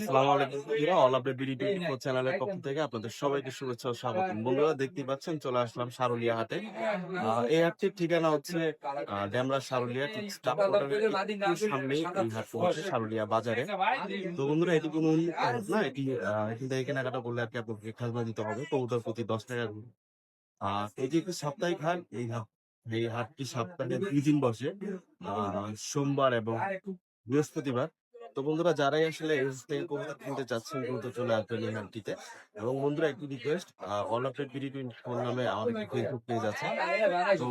আসসালামু আলাইকুম বন্ধুরা অল আপডেট বিডি টোয়েন্টি চ্যানেলের পক্ষ থেকে আপনাদের সবাইকে শুভেচ্ছা ও স্বাগত বন্ধুরা দেখতেই পাচ্ছেন চলে আসলাম সারুলিয়া হাটে। এই হাটটির ঠিকানা হচ্ছে ডেমরা সারুলিয়া ঠিক স্টাফ কোয়ার্টারের একটু এই হাট পড়ছে সারুলিয়া বাজারে। তো বন্ধুরা এটি কোনো না এটি এখান থেকে কেনাকাটা করলে আর কি আপনাকে খাজনা দিতে হবে। কবুতর প্রতি দশ টাকা। আহ, এটি একটি সাপ্তাহিক হাট। এই হাট এই হাটটি সপ্তাহে দুই দিন বসে। আহ, সোমবার এবং বৃহস্পতিবার। তো বন্ধুরা, যারাই আসলে এস থেকে কবুতর কিনতে চাচ্ছেন কবুতর চলে আসবেন এই হাটটিতে। এবং বন্ধুরা, একটু request all update BD twenty four নামে আমার একটি ফেসবুক পেজ আছে। তো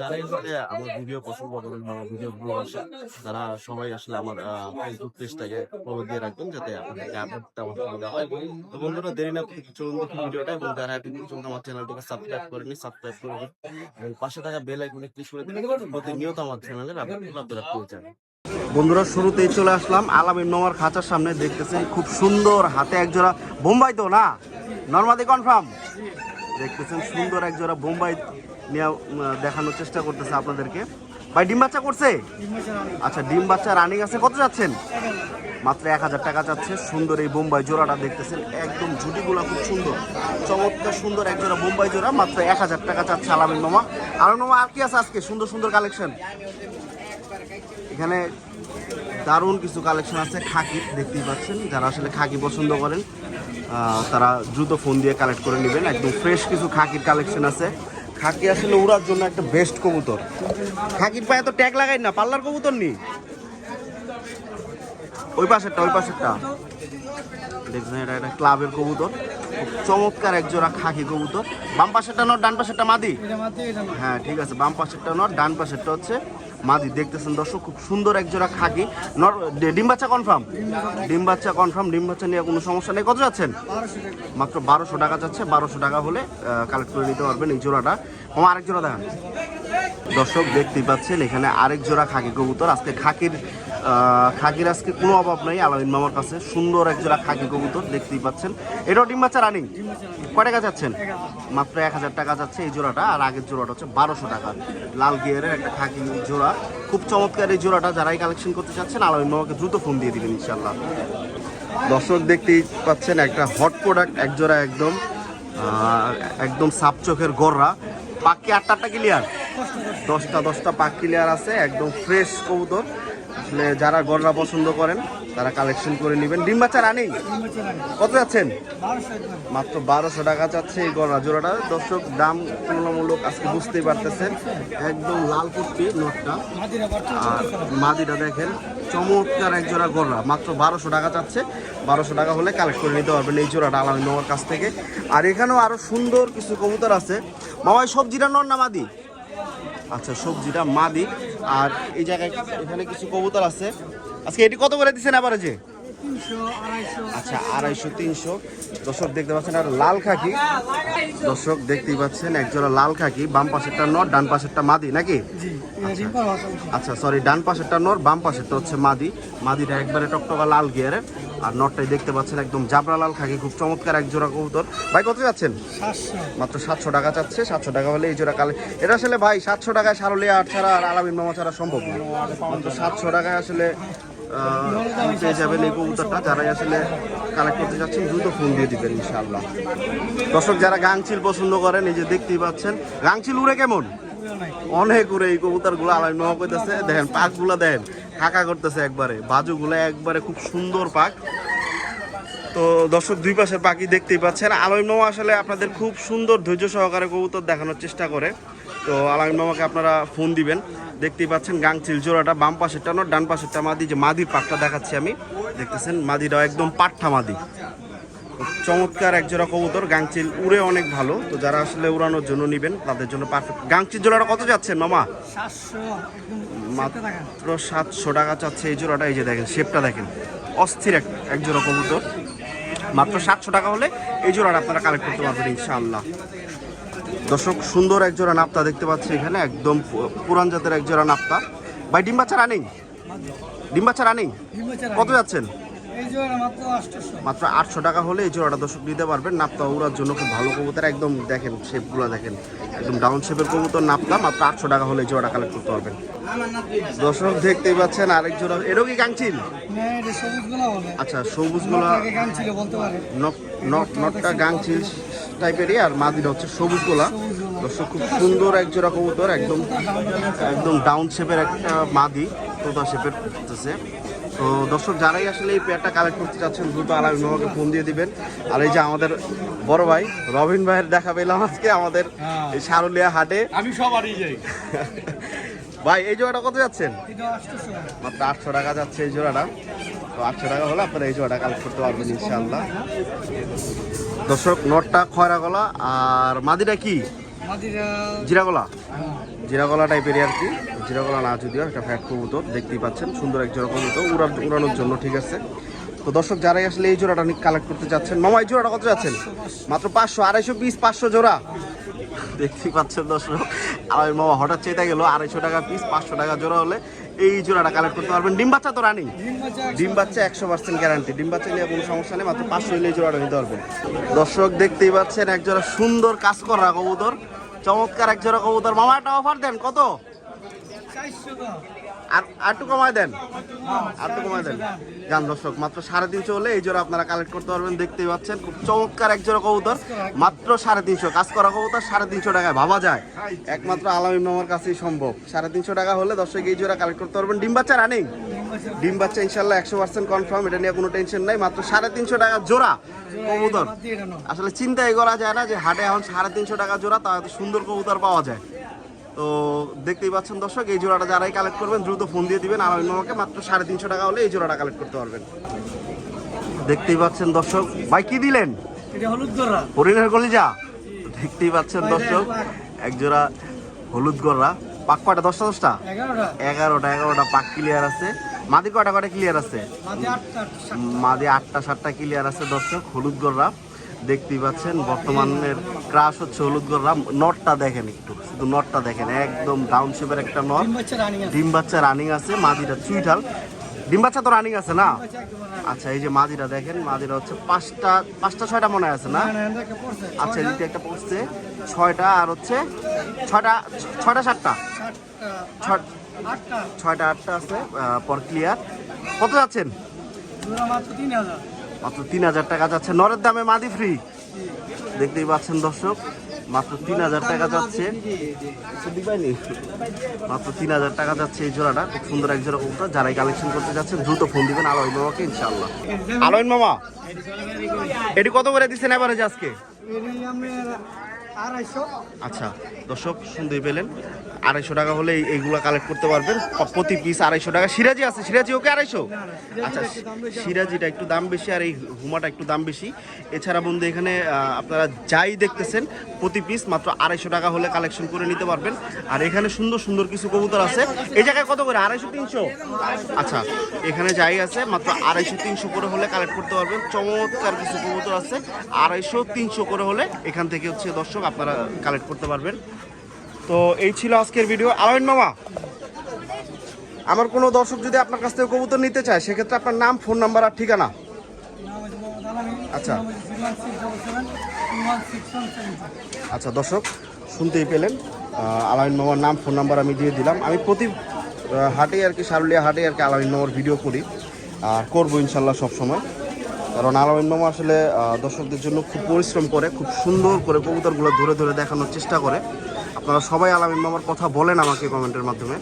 যারাই আসলে আমার ভিডিও পছন্দ করেন আমার ভিডিও গুলো আসে, তারা সবাই আসলে আমার ফেসবুক পেজটাকে ফলো দিয়ে রাখবেন, যাতে আপনাদেরকে আপডেটটা আমার সুবিধা হয়। তো বন্ধুরা, দেরি না চলুন দেখি ভিডিওটা এবং যারা এখন পর্যন্ত আমার চ্যানেলটিকে সাবস্ক্রাইব সাবস্ক্রাইব করে দিন এবং পাশে থাকা বেল আইকনে ক্লিক করে দিন প্রতিনিয়ত আমার চ্যানেলের আপডেটগুলো আপনারা পেয়ে যাবেন। বন্ধুরা, শুরুতেই চলে আসলাম। আলামিন নোমার খাঁচার সামনে দেখতেছেন খুব সুন্দর হাতে একজোড়া বোম্বাই তো না? নর্মাদি কনফার্ম দেখতেছেন সুন্দর একজোড়া বোম্বাই নিয়ে দেখানোর চেষ্টা করতেছে আপনাদেরকে। ভাই, ডিম বাচ্চা করছে? আচ্ছা ডিম বাচ্চা রানিং আছে। কত যাচ্ছেন? মাত্র এক হাজার টাকা যাচ্ছে। সুন্দর এই বোম্বাই জোড়াটা দেখতেছেন। একদম ঝুটিগুলো খুব সুন্দর। চমৎকার সুন্দর এক জোড়া বোম্বাই জোড়া। মাত্র এক হাজার টাকা চাচ্ছে আলামিন নোমা আর নোমা আর কি আছে আজকে? সুন্দর সুন্দর কালেকশন এখানে দারুণ কিছু কালেকশন আছে খাকি দেখতেই পাচ্ছেন। যারা আসলে খাকি পছন্দ করেন তারা দ্রুত ফোন দিয়ে কালেক্ট করে নেবেন। একদম ফ্রেশ কিছু খাকির কালেকশন আছে। খাকি আসলে উড়ার জন্য একটা বেস্ট কবুতর। খাকির পায়ে তো ট্যাগ লাগাই না পাল্লার কবুতর নি? ওই পাশেরটা ওই পাশেরটা। দেখবেন এটা একটা ক্লাবের কবুতর। চমৎকার একজোড়া খাকি কবুতর। বাম পাশেরটা নট ডান পাশেরটা মাদি? হ্যাঁ ঠিক আছে বাম পাশেরটা নট ডান পাশেরটা হচ্ছে মাদি দেখতেছেন দর্শক, খুব সুন্দর একজোড়া খাকি। ডিম বাচ্চা কনফার্ম ডিম বাচ্চা কনফার্ম ডিম বাচ্চা নিয়ে কোনো সমস্যা নেই। কত যাচ্ছেন? মাত্র বারোশো টাকা যাচ্ছে, বারোশো টাকা হলে কালেক্ট করে নিতে পারবেন এই জোড়াটা। আমার আরেক জোড়া দেখান। দর্শক, দেখতেই পাচ্ছেন, এখানে আরেক জোড়া খাকি কবুতর। আজকে খাকির খাকির আজকে কোনো অভাব নাই, আলামিন মামার কাছে। সুন্দর এক জোড়া খাকি কবুতর, দেখতেই পাচ্ছেন। এটাও ডিম বাচ্চা রানিং? কয় টাকা যাচ্ছেন? মাত্র এক হাজার টাকা যাচ্ছে এই জোড়াটা, আর আগের জোড়াটা হচ্ছে বারোশো টাকা। লাল গিয়ারের একটা খাকি জোড়া। খুব চমৎকার এই জোড়াটা, যারাই কালেকশন করতে চাচ্ছেন, আলামিন মামাকে দ্রুত ফোন দিয়ে দিবেন ইনশাল্লাহ দর্শক দেখতেই পাচ্ছেন, একটা হট প্রোডাক্ট এক জোড়া একদম একদম সাপ চোখের গররা পাক্কি আটটা আটটা ক্লিয়ার দশটা দশটা পাক ক্লিয়ার আছে, একদম ফ্রেশ কবুতর। আসলে যারা গররা পছন্দ করেন, তারা কালেকশন করে নেবেন। ডিম বাচ্চা রানিং? কত যাচ্ছেন? মাত্র বারোশো টাকা চাচ্ছে এই গররা জোড়াটা। দর্শক, দাম তুলনামূলক আজকে বুঝতেই পারতেছেন। একদম লাল কুর্তি নোটটা। আর মাদিটা দেখেন, চমৎকার এক জোড়া গররা। মাত্র বারোশো টাকা চাচ্ছে বারোশো টাকা হলে কালেক্ট করে নিতে পারবেন এই জোড়াটা আলামিন মামার কাছ থেকে। আর এখানেও আরও সুন্দর কিছু কবুতর আছে। মামাই সবজিটা নর না মাদি? আচ্ছা সবজিটা মাদি। আর এই জায়গায় এখানে কিছু কবুতর আছে। আজকে এটি কত করে দিচ্ছেন আবার যে আচ্ছা আড়াইশো তিনশো। দর্শক দেখতে পাচ্ছেন আর লাল খাকি। দর্শক দেখতেই পাচ্ছেন একজোড়া লাল খাকি। বাম পাশেরটা নর ডান পাশেরটা মাদি নাকি? আচ্ছা। সরি ডান পাশেরটা নর বাম পাশেরটা হচ্ছে মাদি। মাদিটা একবারে টকটকা লাল গিয়ারের আর নরটাই দেখতে পাচ্ছেন একদম জাবরা লাল খাকি খুব চমৎকার এক জোড়া কবুতর। ভাই কত যাচ্ছেন? মাত্র সাতশো টাকা চাচ্ছে সাতশো টাকা হলে এই জোড়া কালে এটা আসলে ভাই সাতশো টাকায় সারলে আট ছাড়া আর আলামিন মামা ছাড়া সম্ভব না। মাত্র সাতশো টাকায় আসলে পেয়ে যাবেন এই কবুতরটা। যারাই আসলে কালেক্ট করতে চাচ্ছেন দ্রুত ফোন দিয়ে দিবেন ইনশাআল্লাহ। দর্শক যারা গাংচিল পছন্দ করেন এই যে দেখতেই পাচ্ছেন গাংচিল উড়ে কেমন? অনেক উড়ে এই কবুতরগুলো আলামিন মামা কইতেছে দেখেন পাকগুলা দেখেন। ফাঁকা করতেছে একবারে। বাজু গুলা একবারে খুব সুন্দর পাক। তো দর্শক, দুই পাশের পাখি দেখতেই পাচ্ছেন। আলামিন মামা আসলে আপনাদের খুব সুন্দর ধৈর্য সহকারে কবুতর দেখানোর চেষ্টা করে। তো আলামিন মামাকে আপনারা ফোন দিবেন। দেখতেই পাচ্ছেন গাংচিল জোড়াটা বাম পাশেরটা নয়, ডান পাশেরটা মাদি। যে মাদির পাকটা দেখাচ্ছি আমি। দেখতেছেন, মাদিটাও একদম পাট্টা মাদি। চমৎকার এক জোড়া কবুতর। গাংচিল উড়ে অনেক ভালো। তো যারা আসলে উড়ানোর জন্য নিবেন, তাদের জন্য পারফেক্ট গাংচিল জোড়াটা কত যাচ্ছেন, মামা? মাত্র সাতশো টাকা চাচ্ছে এই জোড়াটা এই যে দেখেন শেপটা দেখেন। অস্থির এক এক জোড়া কবুতর। মাত্র সাতশো টাকা হলে এই জোড়াটা আপনারা কালেক্ট করতে পারবেন ইনশাআল্লাহ। দর্শক সুন্দর এক জোড়া নাপ্তা দেখতে পাচ্ছি এখানে একদম পুরান জাতের এক জোড়া নাপ্তা। ভাই ডিম্বাচার আনেই রানিং আনেই রানিং কত যাচ্ছেন? মাত্র আটশো। টাকা হলে এই জোড়াটা দর্শক নিতে পারবেন। নাপ্তা উড়ার জন্য খুব ভালো কবুতর। একদম দেখেন শেপগুলো দেখেন। একদম ডাউন শেপের কবুতর নাপ্তা। মাত্র আটশো টাকা হলে এই জোড়াটা কালেক্ট করতে পারবেন। দর্শক দেখতেই পাচ্ছেন আরেক জোড়া। এটাও কি গাংচিল? সবুজগুলো আচ্ছা সবুজগুলা নটটা গাংচিল টাইপেরই আর মাদিটা হচ্ছে সবুজগুলা। দর্শক খুব সুন্দর এক জোড়া কবুতর একদম একদম ডাউন শেপের একটা মাদি তোতা শেপের হচ্ছে। তো দর্শক যারাই আসলে এই পেয়ারটা কালেক্ট করতে চাচ্ছেন দ্রুত আলামিন মামাকে ফোন দিয়ে দিবেন। আর এই যে আমাদের বড় ভাই রবিন ভাইয়ের দেখা পেলাম আজকে আমাদের এই সারুলিয়া হাটে। আমি সবারই যাই। ভাই এই জোড়াটা কত যাচ্ছেন? মাত্র আটশো টাকা যাচ্ছে এই জোড়াটা। তো আটশো টাকা হলে আপনারা এই জোড়াটা কালেক্ট করতে পারবেন ইনশাআল্লাহ। দর্শক নটটা খয়রা গলা আর মাদিটা কি? জিরাগলা? জিরাগলা টাইপেরই আর কি। জিরাগলা না যদিও একটা ফ্যাট কবুতর দেখতেই পাচ্ছেন। সুন্দর এক জোড়া কবুতর উড়ার উড়ানোর জন্য ঠিক আছে। তো দর্শক যারাই আসলে এই জোড়াটা কালেক্ট করতে চাচ্ছেন মামা এই জোড়াটা কত যাচ্ছেন? মাত্র পাঁচশো আড়াইশো পিস পাঁচশো জোড়া। দেখতেই পাচ্ছেন দর্শক আর মামা হঠাৎ চেয়ে গেল আড়াইশো টাকা পিস পাঁচশো টাকা জোড়া হলে। এই জোড়াটা কালেক্ট করতে পারবেন। ডিম বাচ্চা তো রানিং ডিম বাচ্চা একশো পার্সেন্ট গ্যারান্টি ডিম বাচ্চা নিয়ে কোনো সমস্যা নেই মাত্র পাঁচশো হলে এই জোড়াটা নিতে পারবেন। দর্শক দেখতেই পাচ্ছেন এক জোড়া সুন্দর কাজ করা কবুতর। চমৎকার এক জোড়া কবুতর। মামা একটা অফার দেন কত? আর কমায় দেন। কমায় দেন। দর্শক, মাত্র সাড়ে তিনশো হলে এই আপনারা কালেক্ট করতে পারবেন, দেখতেই পাচ্ছেন। কবুতর, মাত্র সাড়ে তিনশো। কাজ করা সাড়ে তিনশো টাকায়, ভাবা যায়। একমাত্র আলামিন কাছেই সম্ভব। সাড়ে তিনশো টাকা হলে দর্শক, এই জোড়া কালেক্ট করতে পারবেন। ডিম বাচ্চা ইনশাল্লাহ একশো পার্সেন্ট কনফার্ম এটা নিয়ে কোনো টেনশন নাই। মাত্র সাড়ে তিনশো জোড়া। আসলে চিন্তাই করা যায় না যে হাটে এখন সাড়ে তিনশো টাকা জোড়া তা সুন্দর কবুতর পাওয়া যায়। তো দেখতেই পাচ্ছেন দর্শক এই জোড়াটা যারাই কালেক্ট করবেন দ্রুত ফোন দিয়ে দিবেন। আর আমাকে মাত্র সাড়ে তিনশো টাকা হলে এই জোড়াটা কালেক্ট করতে পারবেন। দেখতেই পাচ্ছেন দর্শক ভাই কি দিলেন? গড়া হরিণের কলিজা। দেখতেই পাচ্ছেন দর্শক এক জোড়া হলুদ গররা। পাক কয়টা দশটা দশটা? এগারোটা। এগারোটা পাক ক্লিয়ার আছে। মাদি কয়টা কয়টা ক্লিয়ার আছে? মাদি আটটা আটটা মাদি আটটা সাতটা ক্লিয়ার আছে দর্শক হলুদ গররা। দেখতেই পাচ্ছেন বর্তমানের ক্রাশ হচ্ছে হলুদ গররা। নটটা দেখেন একটু শুধু নটটা দেখেন একদম ডাউন শেপের একটা নট। ডিম বাচ্চা রানিং আছে। মাদিটা চুইঠাল। ডিম বাচ্চা তো রানিং আছে না। আচ্ছা এই যে মাদিটা দেখেন মাদিটা হচ্ছে পাঁচটা পাঁচটা ছয়টা মনে আছে না। আচ্ছা এদিকে একটা পড়ছে ছয়টা আর হচ্ছে ছয়টা ছয়টা সাতটা? সাতটা, ছয়- ছয়টা আটটা আছে পর ক্লিয়ার কত যাচ্ছেন? মাত্র তিন হাজার। মাত্র তিন হাজার টাকা যাচ্ছে। নরের দামে মাদি ফ্রি দেখতেই পাচ্ছেন দর্শক, মাত্র তিন হাজার টাকা যাচ্ছে। মাত্র তিন হাজার টাকা যাচ্ছে এই জোড়াটা। খুব সুন্দর এক জোড়া কবুতর। যারাই কালেকশন করতে যাচ্ছেন, দ্রুত ফোন দিবেন আলোয় মামাকে ইনশাল্লাহ আলোয়ন মামা, এটি কত করে দিচ্ছেন এবারে আজকে? আচ্ছা দর্শক শুনতেই পেলেন। আড়াইশো টাকা হলে এই- এইগুলা কালেক্ট করতে পারবেন। প্রতি পিস আড়াইশো টাকা। সিরাজি আছে সিরাজি ওকে আড়াইশো? আচ্ছা সিরাজিটা একটু দাম বেশি আর এই হুমাটা একটু দাম বেশি। এছাড়া বন্ধু এখানে আপনারা যাই দেখতেছেন প্রতি পিস মাত্র আড়াইশো টাকা হলে কালেকশন করে নিতে পারবেন। আর এখানে সুন্দর সুন্দর কিছু কবুতর আছে। এই জায়গায় কত করে? আড়াইশো তিনশো? আচ্ছা এখানে যাই আছে মাত্র আড়াইশো তিনশো করে হলে কালেক্ট করতে পারবেন। চমৎকার কিছু কবুতর আছে। আড়াইশো তিনশো করে হলে এখান থেকে হচ্ছে দর্শক আপনারা কালেক্ট করতে পারবেন। তো এই ছিল আজকের ভিডিও আলামিন মামা আমার কোনো দর্শক যদি আপনার কাছ থেকে কবুতর নিতে চায় সেক্ষেত্রে আপনার নাম ফোন নাম্বার আর ঠিকানা? আচ্ছা। আচ্ছা দর্শক শুনতেই পেলেন। আহ, আলামিন মামার নাম ফোন নাম্বার আমি দিয়ে দিলাম। আমি প্রতি হাটে আর কি সারুলিয়া হাটে আর কি আলামিন মামার ভিডিও করি। আর করব ইনশাল্লাহ সব সময় কারণ আলামিন মামা আসলে দর্শকদের জন্য খুব পরিশ্রম করে খুব সুন্দর করে কবুতরগুলো ধরে ধরে দেখানোর চেষ্টা করে। আপনারা সবাই আলামিন মামার কথা বলেন আমাকে কমেন্টের মাধ্যমে।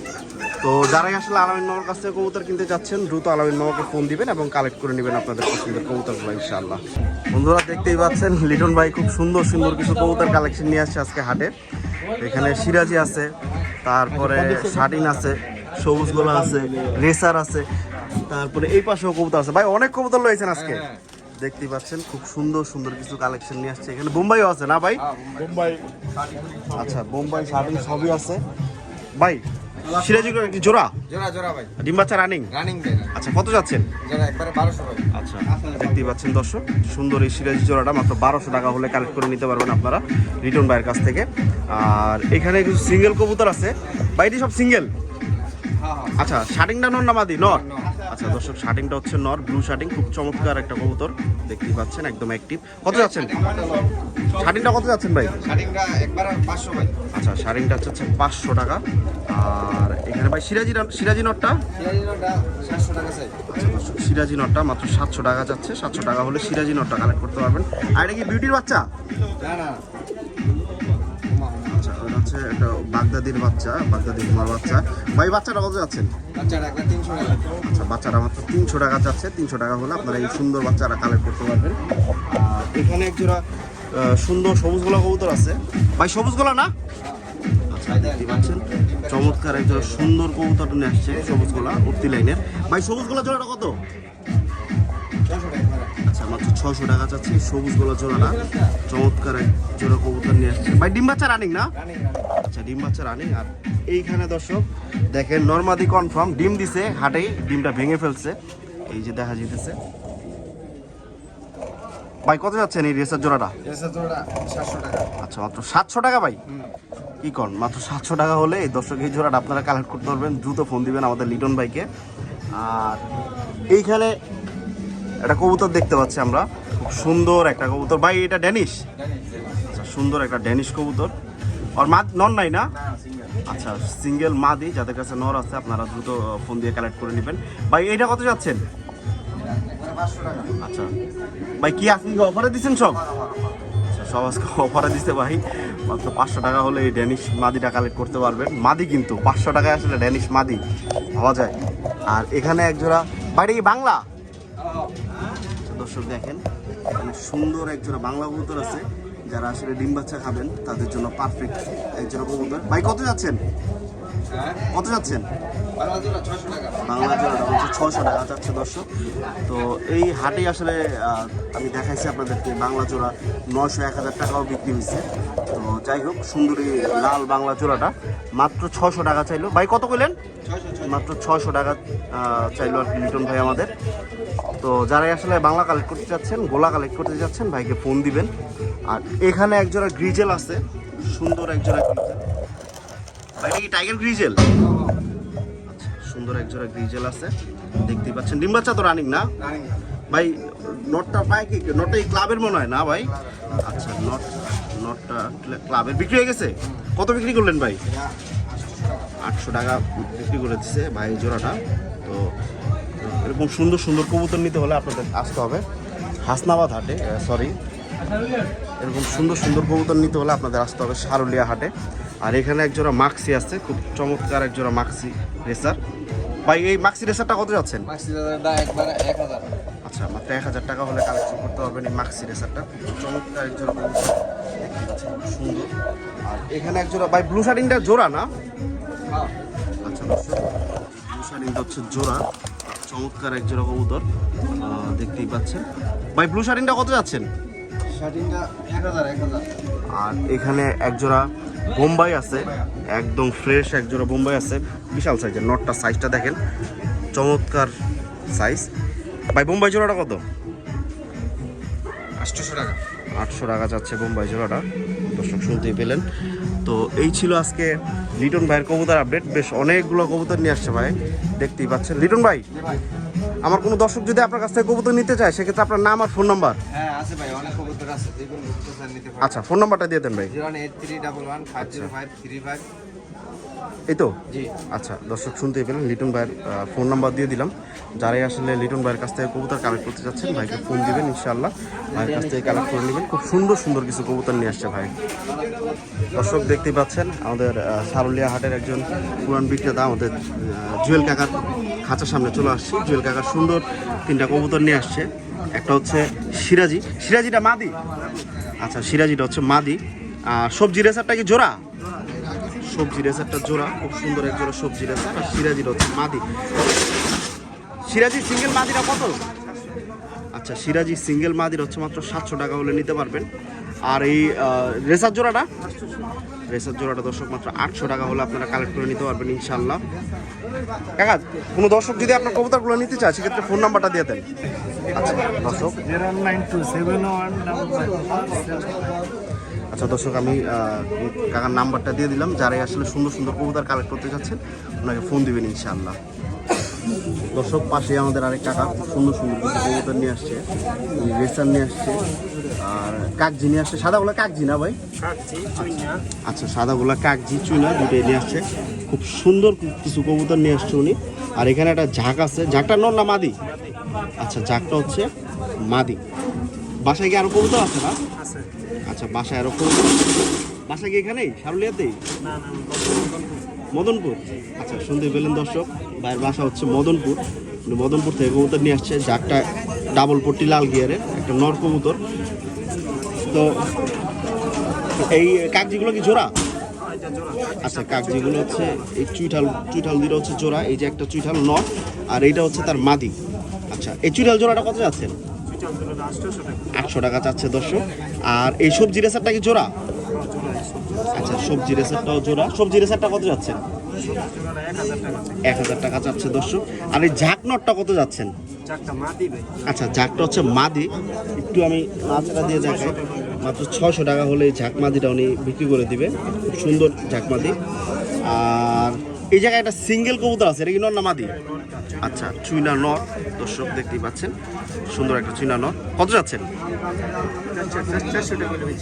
তো যারাই আসলে আলামিন মামার কাছ থেকে কবুতর কিনতে যাচ্ছেন দ্রুত আলামিন মামাকে ফোন দিবেন এবং কালেক্ট করে নেবেন আপনাদের পছন্দের কবুতরগুলো ইনশাআল্লাহ। বন্ধুরা দেখতেই পাচ্ছেন লিটন ভাই খুব সুন্দর সুন্দর কিছু কবুতর কালেকশন নিয়ে আসছে আজকে হাটে। এখানে সিরাজি আছে তারপরে শাটিন আছে সবুজ গোলা আছে রেসার আছে। তারপরে এই পাশেও কবুতর আছে। ভাই অনেক কবুতর রয়েছেন আজকে। দেখতেই পাচ্ছেন খুব সুন্দর সুন্দর কিছু কালেকশন নিয়ে আসছে। এখানে বোম্বাইও আছে না ভাই? মুম্বাই আচ্ছা বোম্বাই শাটিন সবই আছে। ভাই কি জোড়া? জোড়া জোড়া ভাই। ডিম বাচ্চা রানিং রানিং আচ্ছা কত যাচ্ছেন? জোড়া একবারে আচ্ছা দেখতেই পাচ্ছেন দর্শক সুন্দর এই সিরাজি জোড়াটা মাত্র বারোশো টাকা হলে কালেক্ট করে নিতে পারবেন আপনারা রিটন ভাইয়ের কাছ থেকে। আর এখানে কিছু সিঙ্গেল কবুতর আছে। সব সিঙ্গেল হ্যাঁ হ্যাঁ। আচ্ছা নামাদি নর। আচ্ছা দর্শক শার্টিংটা হচ্ছে নর ব্লু শার্টিং খুব চমৎকার একটা কবুতর। দেখতেই পাচ্ছেন একদম অ্যাক্টিভ কত যাচ্ছেন? শার্টিংটা কত যাচ্ছেন ভাই? আচ্ছা শার্টিংটা হচ্ছে পাঁচশো টাকা। আর এখানে ভাই সিরাজি সিরাজি নটটা আচ্ছা সিরাজি নটটা মাত্র সাতশো টাকা যাচ্ছে। সাতশো টাকা হলে সিরাজি নটটা কালেক্ট করতে পারবেন। আর এটা কি বিউটির বাচ্চা? না না আচ্ছা ওটা হচ্ছে একটা বাগদাদির বাচ্চা বাগদাদি কুমার বাচ্চা। ভাই বাচ্চাটা কত যাচ্ছেন? আচ্ছা বাচ্চারা মাত্র তিনশো টাকা যাচ্ছে। তিনশো টাকা হলে আপনারা এই সুন্দর বাচ্চারা কালেক্ট করতে পারবেন। আর এখানে এক সুন্দর সবুজ গোলা কবুতর আছে। ভাই সবুজ গোলা না? আচ্ছা পাচ্ছেন চমৎকার এক জোড়া সুন্দর কবুতর নিয়ে আসছে সবুজ গোলা উত্তি লাইনের। ভাই সবুজ গোলা জোড়াটা কত। আচ্ছা মাত্র ছশো টাকা এই সবুজ গোলা জোড়াটা চমৎকার এক জোড়া কবুতর নিয়ে আসছে। ভাই ডিম বাচ্চা রানিং না। আচ্ছা ডিম বাচ্চা রানিং আর এইখানে দর্শক দেখেন নর্মাদি কনফার্ম ডিম দিছে হাটেই ডিমটা ভেঙে ফেলছে। এই যে দেখা যেতেছে ভাই কত যাচ্ছেন এই রেসার জোড়াটা? এসে তোরা সাতশো টাকা। আচ্ছা মাত্র সাতশো টাকা ভাই? কি কন মাত্র সাতশো টাকা হলে এই দর্শক এই জোড়াটা আপনারা কালেক্ট করতে পারবেন। দ্রুত ফোন দিবেন আমাদের লিটন ভাইকে। আর এইখানে একটা কবুতর দেখতে পাচ্ছি আমরা। খুব সুন্দর একটা কবুতর। ভাই এটা ড্যানিশ? আচ্ছা সুন্দর একটা ড্যানিশ কবুতর। আর মা নন নাই না? আচ্ছা সিঙ্গেল মাদি যাদের কাছে নর আছে আপনারা দ্রুত ফোন দিয়ে কালেক্ট করে নেবেন। ভাই এইটা কত যাচ্ছেন? আচ্ছা। ভাই কি আপনি অফারে দিচ্ছেন সব? আচ্ছা সব আজকে অফারে দিচ্ছে ভাই। মাত্র পাঁচশো টাকা হলে এই ড্যানিশ মাদিটা কালেক্ট করতে পারবেন। মাদি কিন্তু পাঁচশো টাকায় আসলে ড্যানিশ মাদি পাওয়া যায়। আর এখানে এক জোড়া বাইরে কি বাংলা? দর্শক দেখেন এখানে সুন্দর একজোড়া বাংলা কবুতর আছে। যারা আসলে ডিম বাচ্চা খাবেন, তাদের জন্য পারফেক্ট একজোড়া কবুতর। ভাই, কত যাচ্ছেন? কত যাচ্ছেন? বাংলা জোড়াটা হচ্ছে ছশো টাকা যাচ্ছে দর্শক। তো এই হাটে আসলে আমি দেখাইছি আপনাদেরকে বাংলা জোড়া নশো এক হাজার টাকাও বিক্রি হয়েছে। তো যাই হোক সুন্দরী লাল বাংলা জোড়াটা মাত্র ছশো টাকা চাইলো। ভাই কত কইলেন? মাত্র ছশো টাকা চাইলো আর কি লিটন ভাই আমাদের। তো যারাই আসলে বাংলা কালেক্ট করতে যাচ্ছেন গোলা কালেক্ট করতে যাচ্ছেন ভাইকে ফোন দিবেন। আর এখানে একজোড়া গ্রিজেল আছে। সুন্দর একজোড়া গ্রিজেল ভাই টাইগার গ্রিজেল সুন্দর এক একজোড়া গ্রিজেল আছে। দেখতেই পাচ্ছেন। ডিম বাচ্চা তো রানিং না? ভাই নটটা পায় কি? নটটা এই ক্লাবের মনে হয় না ভাই? আচ্ছা নট নটটা ক্লাবের বিক্রি হয়ে গেছে? কত বিক্রি করলেন ভাই? আটশো টাকা বিক্রি করে দিছে ভাই জোড়াটা। তো এরকম সুন্দর সুন্দর কবুতর নিতে হলে আপনাদের আসতে হবে। হাসনাবাদ হাটে সরি এরকম সুন্দর সুন্দর কবুতর নিতে হলে আপনাদের আসতে হবে সারুলিয়া হাটে। আর এখানে একজোড়া মাক্সি আছে খুব চমৎকার একজোড়া মাক্সি রেসার ভাই এই মাক্সি রেসারটা কত যাচ্ছেন? আচ্ছা মাত্র এক হাজার টাকা হলে কালেকশন করতে পারবেন এই মাক্সি রেসারটা খুব চমৎকার একজোড়া সুন্দর। আর এখানে একজোড়া ভাই ব্লু শার্টিংটা জোড়া না? হ্যাঁ। আচ্ছা ব্লু শার্টিংটা হচ্ছে জোড়া। চমৎকার এক জোড়া কবুতর। দেখতেই পাচ্ছেন। ভাই ব্লু শার্টিংটা কত যাচ্ছেন? আর এখানে এক জোড়া বোম্বাই আছে একদম ফ্রেশ এক জোড়া বোম্বাই আছে। বিশাল সাইজের নটটা সাইজটা দেখেন চমৎকার সাইজ ভাই বোম্বাই জোড়াটা কত? আটশোশো টাকা। আটশো টাকা যাচ্ছে বোম্বাই জোড়াটা দর্শক শুনতেই পেলেন। তো এই ছিল আজকে লিটন ভাইয়ের কবুতার আপডেট বেশ অনেকগুলো কবুতর নিয়ে আসছে ভাই দেখতেই পাচ্ছেন। লিটন ভাই আমার কোনো দর্শক যদি আপনার কাছ থেকে কবুতর নিতে চায় সেক্ষেত্রে আপনার নাম আর ফোন নাম্বার হ্যাঁ আছে ভাই অনেক আছে যে কোনো কবুতর নিতে পারেন আচ্ছা ফোন নাম্বারটা দিয়ে দেন ভাই। Zero eight three double one five zero five three five. এই তো? জি। আচ্ছা দর্শক শুনতে পেলেন লিটন ভাইয়ের ফোন নাম্বার দিয়ে দিলাম। যারাই আসলে লিটন ভাইয়ের কাছ থেকে কবুতর কালেক্ট করতে চাচ্ছেন ভাইকে ফোন দিবেন ইনশাল্লাহ ভাইয়ের কাছ থেকে কালেক্ট করে নেবেন। খুব সুন্দর সুন্দর কিছু কবুতর নিয়ে আসছে ভাই। দর্শক দেখতেই পাচ্ছেন আমাদের সারুলিয়া হাটের একজন পুরান বিক্রেতা আমাদের জুয়েল কাকার খাঁচার সামনে চলে আসছে। জুয়েল কাকার সুন্দর তিনটা কবুতর নিয়ে আসছে। একটা হচ্ছে সিরাজি। সিরাজিটা মাদি? আচ্ছা সিরাজিটা হচ্ছে মাদি। আর সবজি রেসারটা কি জোড়া? সবজি রেসারটা জোড়া, খুব সুন্দর এক জোড়া সবজি রেসার আর সিরাজির হচ্ছে মাদি। সিরাজি সিঙ্গেল মাদিটা কত? আচ্ছা সিরাজি সিঙ্গেল মাদির হচ্ছে মাত্র সাতশো টাকা হলে নিতে পারবেন। আর এই রেসার জোড়াটা? রেসার জোড়াটা দর্শক মাত্র আটশো টাকা হলে আপনারা কালেক্ট করে নিতে পারবেন ইনশাল্লাহ কাকা কোনো দর্শক যদি আপনার কবুতরগুলো নিতে চায়, সেক্ষেত্রে ফোন নাম্বারটা দিয়ে দেন। আচ্ছা দর্শক। আচ্ছা আমি কাকার নাম্বারটা দিয়ে দিলাম। যারাই আসলে সুন্দর সুন্দর কবুতর কালেক্ট করতে চাচ্ছেন ওনাকে ফোন দিবেন ইনশাআল্লাহ। দর্শক পাশে আমাদের আরেক কাকা, সুন্দর সুন্দর কিছু নিয়ে আসছে, রেসার নিয়ে আসছে। আর কাকজি নিয়ে আসছে। সাদাগুলো কাকজি না ভাই? আচ্ছা সাদাগুলো কাকজি চুইনা দুটোই নিয়ে আসছে। খুব সুন্দর কিছু কবুতর নিয়ে আসছে উনি। আর এখানে একটা ঝাঁক আছে। ঝাঁকটা নর না মাদি? আচ্ছা ঝাঁকটা হচ্ছে মাদি। বাসায় কি আরও কবুতর আছে না? আচ্ছা বাসায় আরও কবুতর বাসা কি এখানেই? সারুলিয়াতেই মদনপুর। আচ্ছা শুনতে পেলেন দর্শক ভাইয়ের বাসা হচ্ছে মদনপুর। মদনপুর থেকে কবুতর নিয়ে আসছে। যাকটা ডাবল পট্টি লাল গিয়ারের একটা নর কবুতর। তো এই কাগজিগুলো কি জোড়া? আচ্ছা কাগজিগুলো হচ্ছে এই চুইঠাল চুইঠাল দুটো হচ্ছে জোড়া এই যে একটা চুইঠাল নর আর এইটা হচ্ছে তার মাদি। আচ্ছা এই চুইঠাল জোড়াটা কত যাচ্ছেন আটশো টাকা চাচ্ছে দর্শক। আর এই সবজি রেসারটা কি জোড়া? আচ্ছা সবজি রেসারটাও জোড়া। সবজি রেসারটা কত যাচ্ছেন এক হাজার টাকা চাচ্ছে দর্শক। আর এই ঝাঁক নটটা কত যাচ্ছেন? আচ্ছা ঝাঁকটা হচ্ছে মাদি। একটু আমি নাচটা দিয়ে দেখাই। মাত্র ছশো টাকা হলে এই ঝাঁকমাদিটা উনি বিক্রি করে দিবে। খুব সুন্দর ঝাঁকমাদি। আর এই জায়গায় একটা সিঙ্গেল কবুতর আছে, এটা কি নর না মাদি? আচ্ছা চুইনা নর, দর্শক দেখতেই পাচ্ছেন। সুন্দর একটা চুইনা নর। কত যাচ্ছেন?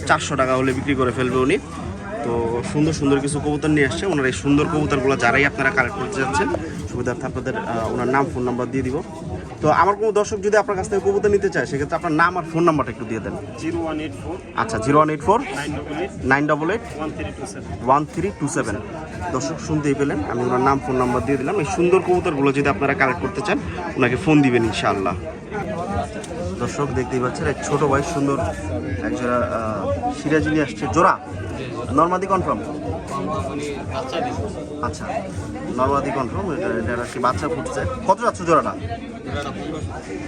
চারশো টাকা হলে বিক্রি করে ফেলবে উনি। তো সুন্দর সুন্দর কিছু কবুতর নিয়ে আসছে। ওনার এই সুন্দর কবুতরগুলো যারাই আপনারা কালেক্ট করতে যাচ্ছেন সুবিধার্থে আপনাদের ওনার নাম ফোন নাম্বার দিয়ে দিব। তো আমার কোনো দর্শক যদি আপনার কাছ থেকে কবুতর নিতে চায় সেক্ষেত্রে আপনার নাম আর ফোন নাম্বারটা একটু দিয়ে দেন। জিরো ওয়ান এইট ফোর আচ্ছা zero one eight four nine double eight one three two seven. দর্শক শুনতেই পেলেন আমি ওনার নাম ফোন নাম্বার দিয়ে দিলাম। এই সুন্দর কবুতরগুলো যদি আপনারা কালেক্ট করতে চান ওনাকে ফোন দিবেন ইনশাআল্লাহ। দর্শক দেখতেই পাচ্ছেন এক ছোটো ভাই সুন্দর একজোড়া সিরাজি নিয়ে আসছে। জোড়া নর্মাদি কনফার্ম আচ্ছা নর্মাদি কনফার্ম এটা এটা কি বাচ্চা ফুটছে? কত যাচ্ছে জোড়াটা?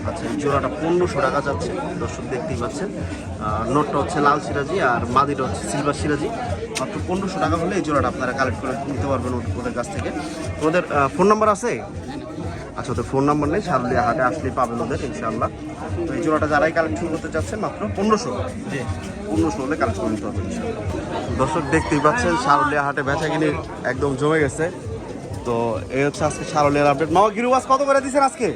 আচ্ছা এই জোড়াটা পনেরোশো টাকা যাচ্ছে দর্শক দেখতেই পাচ্ছেন। আর নোটটা হচ্ছে লাল সিরাজি আর মাদিটা হচ্ছে সিলভার সিরাজি। মাত্র পনেরোশো টাকা হলে এই জোড়াটা আপনারা কালেক্ট করে নিতে পারবেন ওদের- কাছ থেকে। ওদের ফোন নাম্বার আছে? আচ্ছা ওদের ফোন নাম্বার নেই সারলিয়া হাটে আসলেই পাবেন ওদের ইনশাআল্লাহ। তো এই জোড়াটা যারাই কালেকশন করতে চাচ্ছেন মাত্র পনেরোশো পনেরোশো হলে কালেক্ট করে নিতে পারবেন দর্শক দেখতেই পাচ্ছেন সারলিয়া হাটে বেচা কিনে একদম জমে গেছে। তো এই হচ্ছে আজকে সারলিয়ার আপডেট মামা গিরুবাস কত করে দিচ্ছেন আজকে?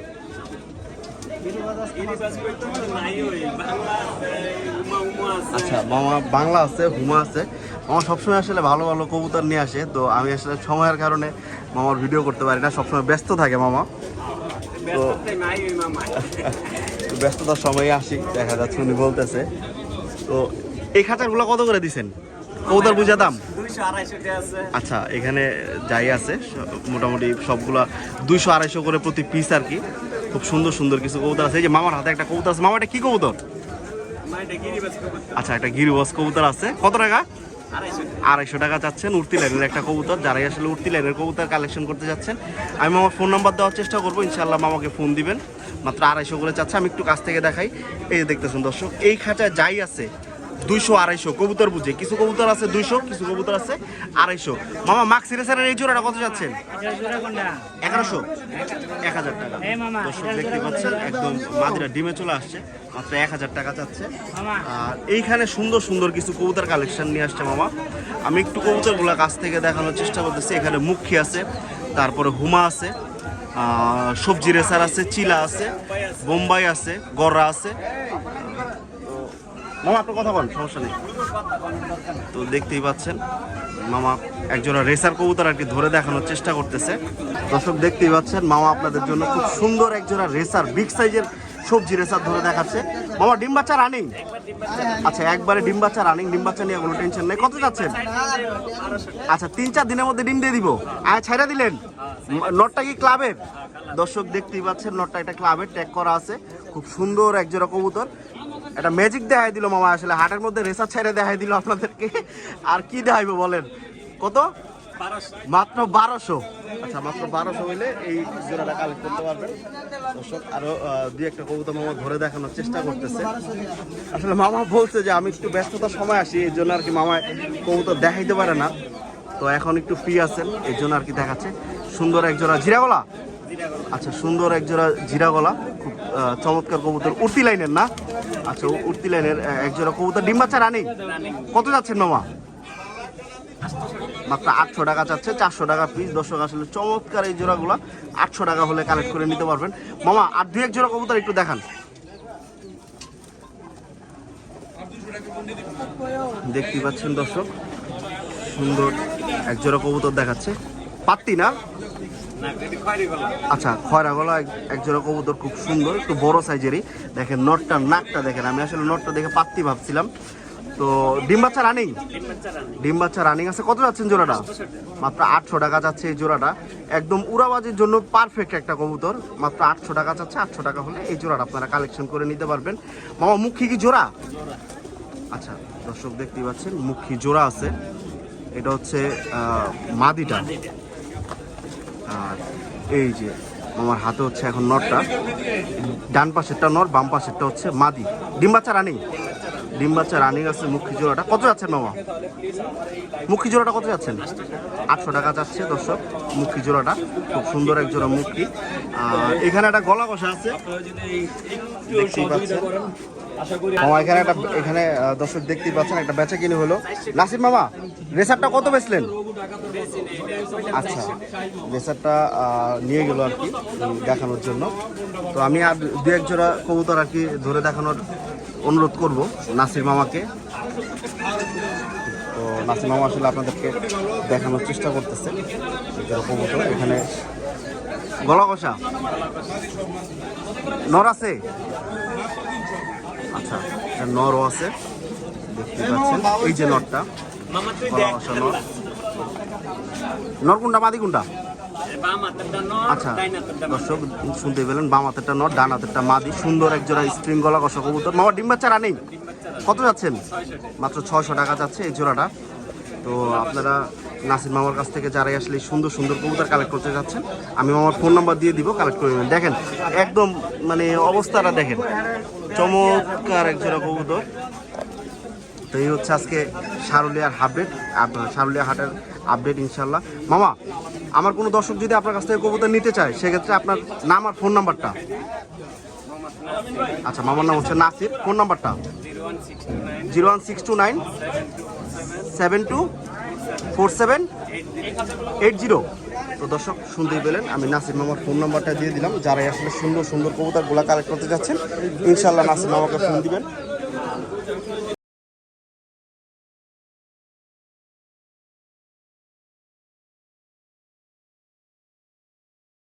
আচ্ছা মামা বাংলা আছে হুমা আছে। মামা সবসময় আসলে ভালো ভালো কবুতর নিয়ে আসে তো আমি আসলে সময়ের কারণে মামার ভিডিও করতে পারি না সবসময় ব্যস্ত থাকে মামা। তো ব্যস্ততার সময় আসি দেখা যাচ্ছে উনি বলতেছে। তো এই খাঁচাগুলো কত করে দিছেন? কবুতর বুঝা দাম? আচ্ছা এখানে যাই আছে মোটামুটি সবগুলা দুইশো আড়াইশো করে প্রতি পিস আর কি। খুব সুন্দর সুন্দর কিছু কবুতর আছে। এই যে মামার হাতে একটা কবুতর আছে। মামা এটা কি কবুতর? আচ্ছা একটা গিরিবাস কবুতর আছে। কত টাকা? আড়াইশো টাকা চাচ্ছেন উর্তি লাইনের একটা কবুতর। যারাই আসলে উর্তি লাইনের কবুতর কালেকশন করতে যাচ্ছেন, আমি আমার ফোন নাম্বার দেওয়ার চেষ্টা করব ইনশাল্লাহ আমাকে ফোন দিবেন। মাত্র আড়াইশো করে চাচ্ছে, আমি একটু কাছ থেকে দেখাই। এই যে দেখতেছেন দর্শক, এই খাঁচা যাই আছে দুইশো আড়াইশো। কবুতর বুঝে। কিছু কবুতর আছে দুইশো কিছু কবুতর আছে আড়াইশো। মামা মাক্স রেসারের এই জোড়াটা কত যাচ্ছেন? এগারোশো। এক হাজার টাকা। দর্শক দেখতে পাচ্ছেন একদম মাদিরা ডিমে চলে আসছে। মাত্র এক হাজার টাকা চাচ্ছে আর এইখানে সুন্দর সুন্দর কিছু কবুতর কালেকশন নিয়ে আসছে মামা। আমি একটু কবুতরগুলো কাছ থেকে দেখানোর চেষ্টা করতেছি। এখানে মুখী আছে তারপরে হুমা আছে সবজি রেসার আছে চিলা আছে বোম্বাই আছে গররা আছে। মামা আপনার কথা বলেন, সমস্যা নেই। তো দেখতেই পাচ্ছেন, মামা একজোড়া রেসার কবুতর আর কি ধরে দেখানোর চেষ্টা করতেছে। দর্শক, দেখতেই পাচ্ছেন, মামা আপনাদের জন্য খুব সুন্দর একজোড়া রেসার, বিগ সাইজের সবজি রেসার ধরে দেখাচ্ছে। মামা, ডিম বাচ্চা রানিং আচ্ছা একবারে ডিম বাচ্চা রানিং ডিম বাচ্চা নিয়ে কোনো টেনশন নেই। কত যাচ্ছেন? আচ্ছা তিন চার দিনের মধ্যে ডিম দিয়ে দিব। আয় ছাইরা দিলেন? নটটা কি ক্লাবের? দর্শক, দেখতেই পাচ্ছেন, নটটা এটা ক্লাবের ট্যাগ করা আছে। খুব সুন্দর একজোড়া কবুতর। একটা ম্যাজিক দেখাই দিল মামা আসলে হাটের মধ্যে রেসার ছেড়ে দেখাই দিল আপনাদেরকে। আর কি দেখাইবো বলেন? কত? মাত্র বারোশো। আচ্ছা মাত্র বারোশো হইলে এই জোড়াটা কালেক্ট করতে পারবেন। দর্শক আরও দুই একটা কবুতর মামা ধরে দেখানোর চেষ্টা করতেছে। আসলে মামা বলছে যে আমি একটু ব্যস্ততার সময় আসি এই জন্য আর কি মামা কবুতর দেখাইতে পারে না। তো এখন একটু ফ্রি আছেন এই জন্য আর কি দেখাচ্ছে। সুন্দর এক জোড়া জিরাগলা আচ্ছা সুন্দর এক জোড়া জিরা গলা, খুব চমৎকার কবুতর। উর্তি লাইনের না? আচ্ছা উর্তি লাইনের এক জোড়া কবুতর। ডিম বাচ্চা রানি? কত যাচ্ছেন মামা? মাত্র আটশো টাকা চাচ্ছে, চারশো টাকা পিস দর্শক, আসলে চমৎকার এই জোড়াগুলো। আটশো টাকা হলে কালেক্ট করে নিতে পারবেন। মামা, আর দু এক জোড়া কবুতর একটু দেখান। দেখতেই পাচ্ছেন দর্শক, সুন্দর এক জোড়া কবুতর দেখাচ্ছে। পাত্তি না? আচ্ছা খয়রা গলা এক জোড়া কবুতর খুব সুন্দর একটু বড় সাইজেরই। দেখেন নটটা নাকটা দেখেন আমি আসলে নটটা দেখে পাত্তি ভাবছিলাম। তো ডিম বাচ্চা রানিং? ডিম বাচ্চা রানিং। আছে। কত যাচ্ছেন জোড়াটা? মাত্র আটশো টাকা যাচ্ছে এই জোড়াটা। একদম উড়াবাজির জন্য পারফেক্ট একটা কবুতর। মাত্র আটশো টাকা যাচ্ছে। আটশো টাকা হলে এই জোড়াটা আপনারা কালেকশন করে নিতে পারবেন। মামা মুখী কি জোড়া? আচ্ছা দর্শক দেখতেই পাচ্ছেন মুখী জোড়া আছে। এটা হচ্ছে মাদিটা। আর এই যে আমার হাতে হচ্ছে এখন নটটা। ডান পাশেরটা নট বাম পাশেরটা হচ্ছে মাদি। ডিম বাচ্চা রানিং। ডিম বাচ্চা রানিং আছে মুখী জোড়াটা। কত যাচ্ছেন মামা? মুখী জোড়াটা কত যাচ্ছেন? আটশো টাকা যাচ্ছে দর্শক। মুখী জোড়াটা। খুব সুন্দর এক জোড়া মুখী। আর এখানে একটা গলা কষা আছে। মামা, এখানে একটা এখানে দর্শক দেখতেই পাচ্ছেন, একটা বেচা কিনে হলো। নাসির মামা, রেসারটা কত বেচলেন? আচ্ছা রেসারটা নিয়ে গেল আর কি দেখানোর জন্য। তো আমি আর দু এক জোড়া কবুতর আর কি ধরে দেখানোর অনুরোধ করব নাসির মামাকে। তো নাসির মামা আসলে আপনাদেরকে দেখানোর চেষ্টা করতেছে কবুতর। এখানে গলা কষা। নর আছে? আচ্ছা এটা নরও আছে, দেখতে পাচ্ছেন। এই যে নরটা আচ্ছা শুনতে পেলেন, বাম হাতেরটা নট ডান সুন্দর এক জোড়া গলা কত যাচ্ছেন? মাত্র ছয়শো টাকা যাচ্ছে এই জোড়াটা। তো আপনারা নাসির মামার কাছ থেকে যারাই আসলে সুন্দর সুন্দর কবুতর কালেক্ট করতে যাচ্ছেন আমি মামার ফোন নাম্বার দিয়ে দিব কালেক্ট করে নেবেন। দেখেন একদম মানে অবস্থাটা দেখেন। চমৎকার এক জোড়া কবুতর। তো এই হচ্ছে আজকে সারুলিয়ার আপডেট সারুলিয়া হাটের আপডেট ইনশাল্লাহ মামা আমার কোনো দর্শক যদি আপনার কাছ থেকে কবুতর নিতে চায় সেক্ষেত্রে আপনার নাম আর ফোন নাম্বারটা আচ্ছা মামার নাম হচ্ছে নাসির। ফোন নাম্বারটা zero one six two nine seven two four seven eight zero. তো দর্শক, শুনতেই পেলেন, আমি নাসির মামার ফোন নাম্বারটা দিয়ে দিলাম। যারাই আসলে সুন্দর সুন্দর কবুতরগুলো কালেক্ট করতে যাচ্ছেন ইনশাল্লাহ নাসির মামাকে ফোন দিবেন।